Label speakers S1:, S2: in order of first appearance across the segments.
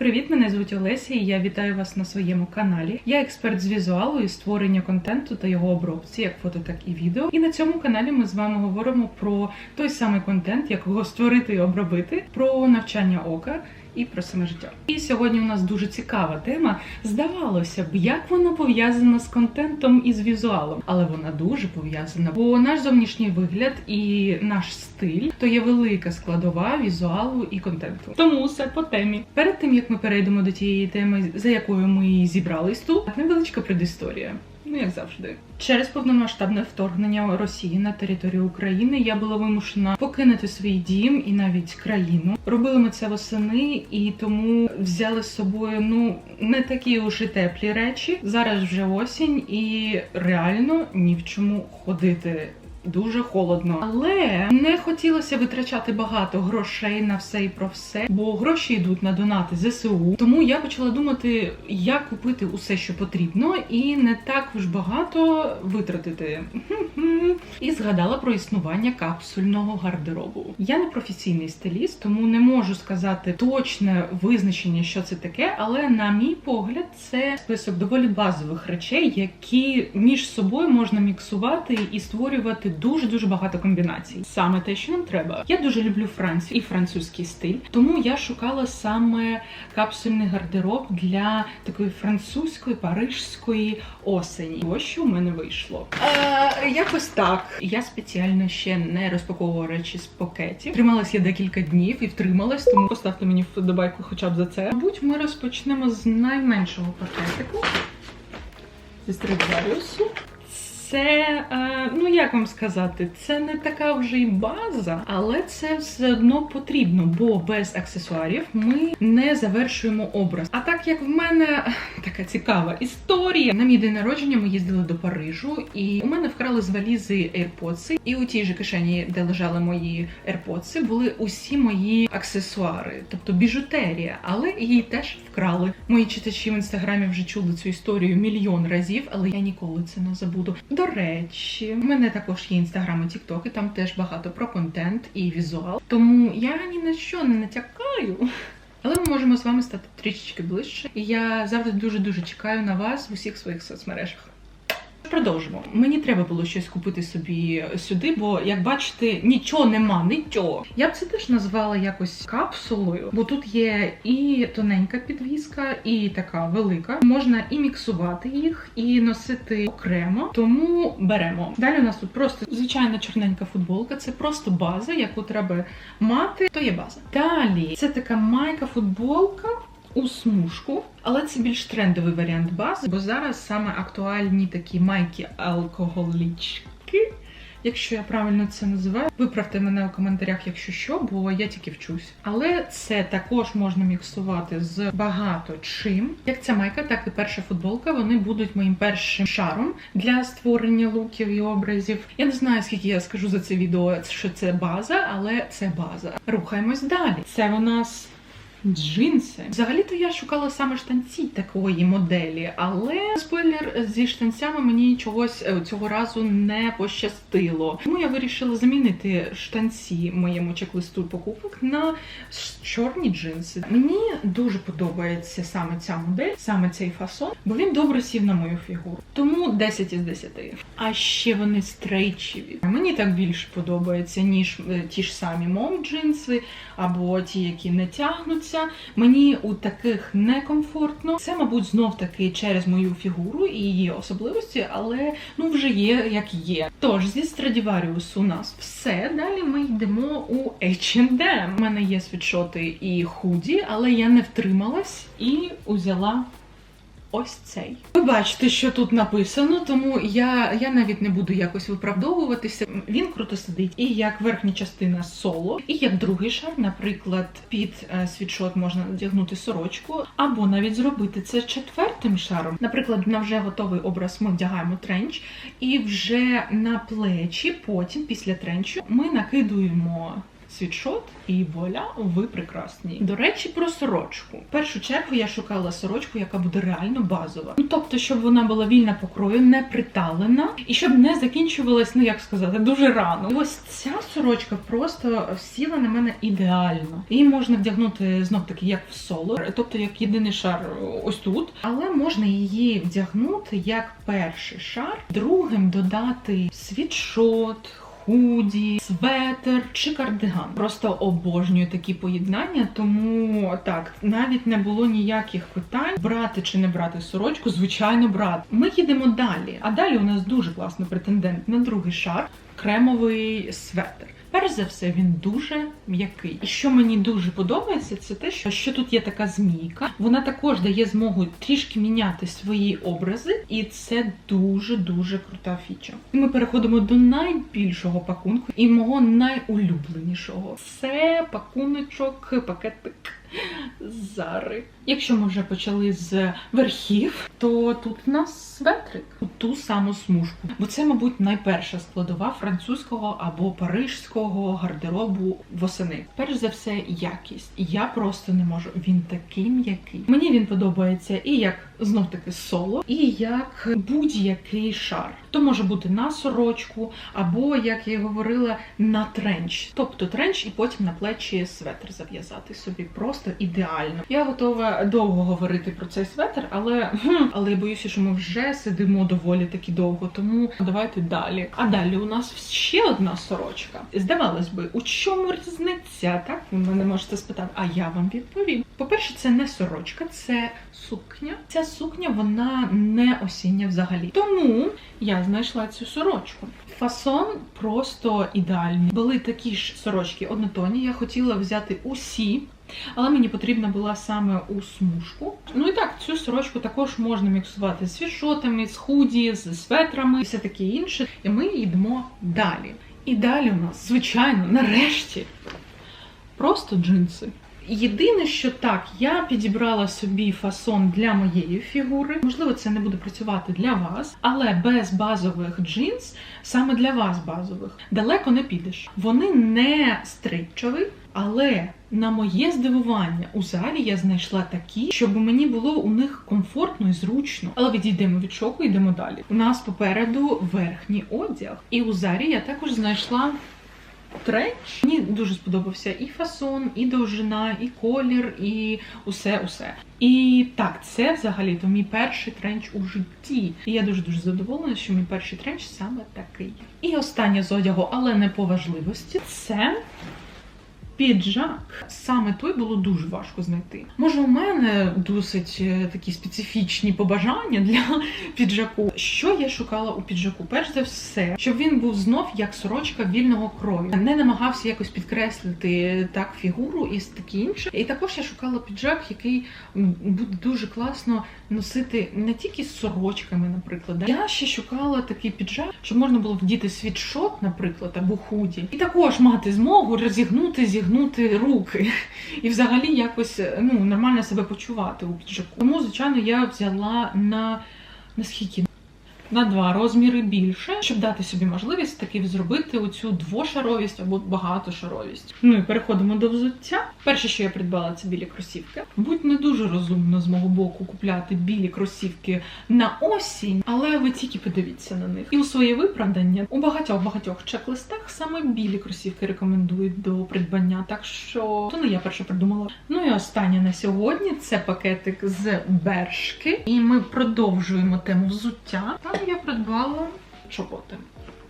S1: Привіт, мене звуть Олеся, і я вітаю вас на своєму каналі. Я експерт з візуалу і створення контенту та його обробці, як фото, так і відео. І на цьому каналі ми з вами говоримо про той самий контент, як його створити і обробити, про навчання ока. І про саме життя. І сьогодні у нас дуже цікава тема. Здавалося б, як вона пов'язана з контентом і з візуалом, але вона дуже пов'язана. Бо наш зовнішній вигляд і наш стиль то є велика складова візуалу і контенту. Тому все по темі. Перед тим як ми перейдемо до тієї теми, за якою ми зібрались тут, невеличка предісторія. Ну, як завжди, через повномасштабне вторгнення Росії на територію України я була вимушена покинути свій дім і навіть країну. Робили ми це восени, і тому взяли з собою ну не такі уж і теплі речі. Зараз вже осінь, і реально ні в чому ходити. Дуже холодно, але не хотілося витрачати багато грошей на все і про все, бо гроші йдуть на донати ЗСУ. Тому я почала думати, як купити усе, що потрібно, і не так уж багато витратити. І згадала про існування капсульного гардеробу. Я не професійний стиліст, тому не можу сказати точне визначення, що це таке, але на мій погляд, це список доволі базових речей, які між собою можна міксувати і створювати дуже дуже багато комбінацій. Саме те, що нам треба. Я дуже люблю Францію і французький стиль, тому я шукала саме капсульний гардероб для такої французької парижської осені. Ось що в мене вийшло. Е, якось так. Я спеціально ще не розпаковувала речі з пакетів. Трималась я декілька днів і втрималась, тому поставте мені вподобайку хоча б за це. Мабуть, ми розпочнемо з найменшого пакетику. Зі Страдиваріусу. Це, е, ну як вам сказати, це не така вже й база, але це все одно потрібно, бо без аксесуарів ми не завершуємо образ. А так як в мене така цікава історія, на мій день народження ми їздили до Парижу, і у мене вкрали з валізи AirPods, і у тій же кишені, де лежали мої AirPods, були усі мої аксесуари, тобто біжутерія, але її теж вкрали. Мої читачі в інстаграмі вже чули цю історію мільйон разів, але я ніколи це не забуду. До речі, в мене також є інстаграм і тікток, і там теж багато про контент і візуал. Тому я ні на що не натякаю. Але ми можемо з вами стати трішечки ближче. І я завжди дуже дуже чекаю на вас в усіх своїх соцмережах. Продовжимо. Мені треба було щось купити собі сюди, бо як бачите, нічого нема, нічого. Я б це теж назвала якось капсулою, бо тут є і тоненька підвіска, і така велика. Можна і міксувати їх, і носити окремо. Тому беремо. Далі у нас тут просто звичайна чорненька футболка. Це просто база, яку треба мати. То є база. Далі це така майка-футболка у смужку, але це більш трендовий варіант бази, бо зараз саме актуальні такі майки алкоголічки. Якщо я правильно це називаю, виправте мене у коментарях, якщо що, бо я тільки вчусь. Але це також можна міксувати з багато чим. Як ця майка, так і перша футболка. Вони будуть моїм першим шаром для створення луків і образів. Я не знаю, скільки я скажу за це відео, що це база, але це база. Рухаємось далі. Це у нас. Джинси. Взагалі-то я шукала саме штанці такої моделі, але спойлер зі штанцями мені чогось е, цього разу не пощастило. Тому я вирішила замінити штанці моєму чек-листу покупок на чорні джинси. Мені дуже подобається саме ця модель, саме цей фасон, бо він добре сів на мою фігуру. Тому 10 із 10. А ще вони стрейчеві. Мені так більше подобається, ніж е, ті ж самі мом джинси, або ті, які не тягнуться. Мені у таких некомфортно. Це, мабуть, знов таки через мою фігуру і її особливості, але ну вже є як є. Тож зі Stradivarius у нас все. Далі ми йдемо у H&M. У мене є світшоти і худі, але я не втрималась і узяла. Ось цей. Ви бачите, що тут написано, тому я я навіть не буду якось виправдовуватися. Він круто сидить і як верхня частина соло, і як другий шар, наприклад, під е, світшот можна надягнути сорочку, або навіть зробити це четвертим шаром. Наприклад, на вже готовий образ ми вдягаємо тренч, і вже на плечі, потім, після тренчу, ми накидуємо світшот, і вуаля, ви прекрасні. До речі, про сорочку. В першу чергу я шукала сорочку, яка буде реально базова. Ну тобто, щоб вона була вільна покрою, не приталена, і щоб не закінчувалась, ну як сказати, дуже рано. І ось ця сорочка просто сіла на мене ідеально. Її можна вдягнути знов таки як в соло, тобто як єдиний шар ось тут, але можна її вдягнути як перший шар, другим додати світшот. Худі, светр чи кардиган. Просто обожнюю такі поєднання, тому так навіть не було ніяких питань брати чи не брати сорочку. Звичайно, брати. Ми їдемо далі. А далі у нас дуже класний претендент на другий шар кремовий светр. Перш за все, він дуже м'який. І що мені дуже подобається, це те, що, тут є така змійка. Вона також дає змогу трішки міняти свої образи, і це дуже дуже крута фіча. І ми переходимо до найбільшого пакунку і мого найулюбленішого. Це пакуночок, пакетик. Зари. Якщо ми вже почали з верхів, то тут у нас светрик, ту саму смужку. Бо це, мабуть, найперша складова французького або парижського гардеробу восени. Перш за все, якість. Я просто не можу. Він такий м'який. Мені він подобається і як знов таки соло, і як будь-який шар. То може бути на сорочку, або, як я говорила, на тренч. Тобто тренч, і потім на плечі светр зав'язати собі. Просто ідеально. Я готова довго говорити про цей светр, але але я боюся, що ми вже сидимо доволі таки довго. Тому давайте далі. А далі у нас ще одна сорочка. Здавалось би, у чому різниця? Так ви мене можете спитати, а я вам відповім. По-перше, це не сорочка, це сукня. Ця сукня вона не осіння взагалі. Тому я знайшла цю сорочку. Фасон просто ідеальний. Були такі ж сорочки однотонні. Я хотіла взяти усі. Але мені потрібна була саме у смужку. Ну і так, цю сорочку також можна міксувати з свішотами, з худі, з светрами і все таке інше. І ми йдемо далі. І далі у нас, звичайно, нарешті, просто джинси. Єдине, що так, я підібрала собі фасон для моєї фігури. Можливо, це не буде працювати для вас, але без базових джинс, саме для вас базових, далеко не підеш. Вони не стрипчові, але на моє здивування у залі я знайшла такі, щоб мені було у них комфортно і зручно. Але відійдемо від шоку, йдемо далі. У нас попереду верхній одяг, і у зарі я також знайшла. Тренч мені дуже сподобався і фасон, і довжина, і колір, і усе, усе. І так, це взагалі то мій перший тренч у житті. І я дуже дуже задоволена, що мій перший тренч саме такий. І останнє з одягу, але не по важливості, це. Піджак саме той було дуже важко знайти. Може, у мене досить е, такі специфічні побажання для піджаку. Що я шукала у піджаку? Перш за все, щоб він був знов як сорочка вільного крою, не намагався якось підкреслити так фігуру і таке інше. І також я шукала піджак, який буде дуже класно носити не тільки з сорочками, наприклад. Я ще шукала такий піджак, щоб можна було вдіти світшот, наприклад, або худі, і також мати змогу розігнути, зігнути руки і взагалі якось ну нормально себе почувати у піджаку. Тому, звичайно, я взяла на наскільки. На два розміри більше, щоб дати собі можливість таки зробити оцю двошаровість або багатошаровість. Ну і переходимо до взуття. Перше, що я придбала, це білі кросівки. Будь не дуже розумно з мого боку купляти білі кросівки на осінь, але ви тільки подивіться на них. І у своє виправдання у багатьох багатьох чек-листах саме білі кросівки рекомендують до придбання. Так що то не я перше придумала. Ну і останнє на сьогодні це пакетик з бершки, і ми продовжуємо тему взуття. Там я придбала чоботи.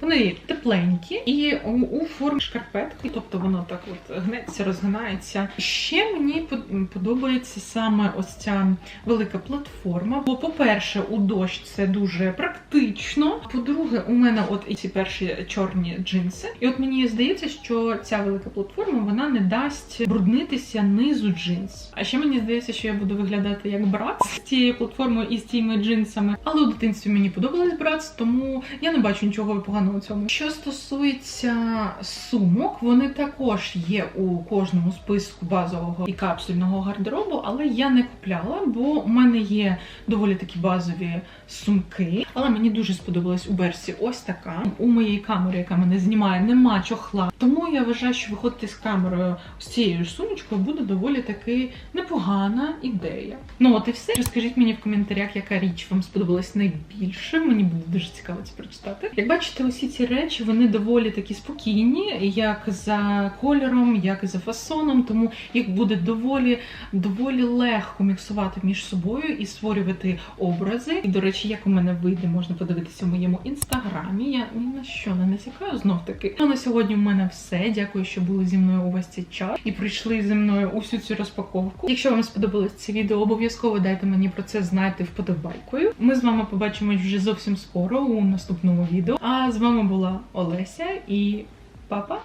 S1: Вони тепленькі і у, формі шкарпетки, тобто воно так от гнеться, розгинається. Ще мені подобається саме ось ця велика платформа. Бо, по-перше, у дощ це дуже практично. По-друге, у мене от і ці перші чорні джинси. І от мені здається, що ця велика платформа вона не дасть бруднитися низу джинс. А ще мені здається, що я буду виглядати як брат з цією платформою і з цими джинсами. Але у дитинстві мені подобалась брат, тому я не бачу нічого поганого у цьому. Що стосується сумок, вони також є у кожному списку базового і капсульного гардеробу, але я не купляла, бо у мене є доволі такі базові сумки. Але мені дуже сподобалась у Берсі ось така. У моєї камери, яка мене знімає, нема чохла. Тому я вважаю, що виходити з камерою з цією ж сумочкою буде доволі таки непогана ідея. Ну от і все. Розкажіть мені в коментарях, яка річ вам сподобалась найбільше. Мені буде дуже цікаво це прочитати. Як бачите, усі ці речі вони доволі такі спокійні, як за кольором, як і за фасоном, тому їх буде доволі доволі легко міксувати між собою і створювати образи. І, до речі, як у мене вийде, можна подивитися в моєму інстаграмі. Я ні на що не насікаю знов таки. Ну, на сьогодні в мене все. Дякую, що були зі мною увесь цей час і прийшли зі мною усю цю розпаковку. Якщо вам сподобалось це відео, обов'язково дайте мені про це знати вподобайкою. Ми з вами побачимось вже зовсім скоро у наступному відео. А з вами була Олеся і папа.